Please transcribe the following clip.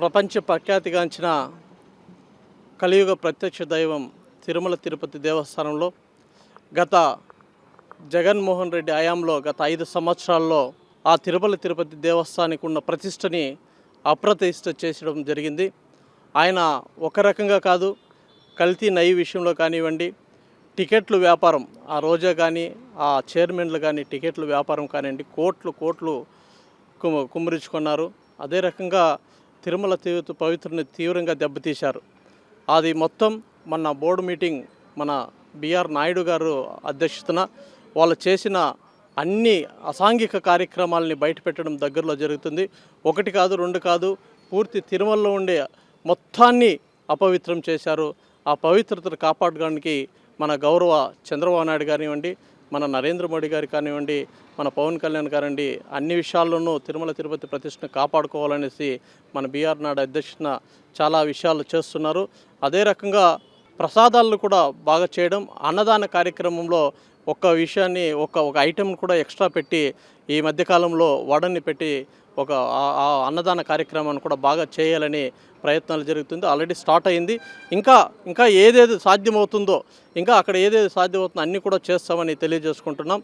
ప్రపంచ ప్రఖ్యాతిగాంచిన కలియుగ ప్రత్యక్ష దైవం తిరుమల తిరుపతి దేవస్థానంలో గత జగన్మోహన్ రెడ్డి హయాంలో గత ఐదు సంవత్సరాల్లో ఆ తిరుమల తిరుపతి దేవస్థానానికి ఉన్న ప్రతిష్టని అప్రతిష్ట చేసడం జరిగింది. ఆయన ఒక రకంగా కాదు కల్తీ నయ్యి విషయంలో కానివ్వండి టికెట్లు వ్యాపారం ఆ రోజా కానీ ఆ చైర్మన్లు కానీ టికెట్లు వ్యాపారం కానివ్వండి కోట్లు కోట్లు కుమ కుమ్మరించుకున్నారు. అదే రకంగా తిరుమల తిరుపతి పవిత్రని తీవ్రంగా దెబ్బతీశారు. అది మొత్తం మన బోర్డు మీటింగ్ మన బిఆర్ నాయుడు గారు అధ్యక్షతన వాళ్ళు చేసిన అన్ని అసాంఘిక కార్యక్రమాలని బయటపెట్టడం దగ్గరలో జరుగుతుంది. ఒకటి కాదు రెండు కాదు పూర్తి తిరుమలలో ఉండే మొత్తాన్ని అపవిత్రం చేశారు. ఆ పవిత్రతను కాపాడడానికి మన గౌరవ చంద్రబాబు నాయుడు కానివ్వండి మన నరేంద్ర మోడీ గారు కానివ్వండి మన పవన్ కళ్యాణ్ గారండి అన్ని విషయాల్లోనూ తిరుమల తిరుపతి ప్రతిష్టను కాపాడుకోవాలనేసి మన బీఆర్ నాడు అధ్యక్షున చాలా విషయాలు చేస్తున్నారు. అదే రకంగా ప్రసాదాలను కూడా బాగా చేయడం అన్నదాన కార్యక్రమంలో ఒక్క విషయాన్ని ఒక ఒక ఐటెం కూడా ఎక్స్ట్రా పెట్టి ఈ మధ్యకాలంలో వడని పెట్టి ఒక ఆ- అన్నదాన కార్యక్రమాన్ని కూడా బాగా చేయాలని ప్రయత్నాలు జరుగుతుంది. ఆల్రెడీ స్టార్ట్ అయింది. ఇంకా ఇంకా ఏదేది సాధ్యమవుతుందో ఇంకా అక్కడ ఏదేది సాధ్యమవుతుందో అన్నీ కూడా చేస్తామని తెలియజేసుకుంటున్నాం.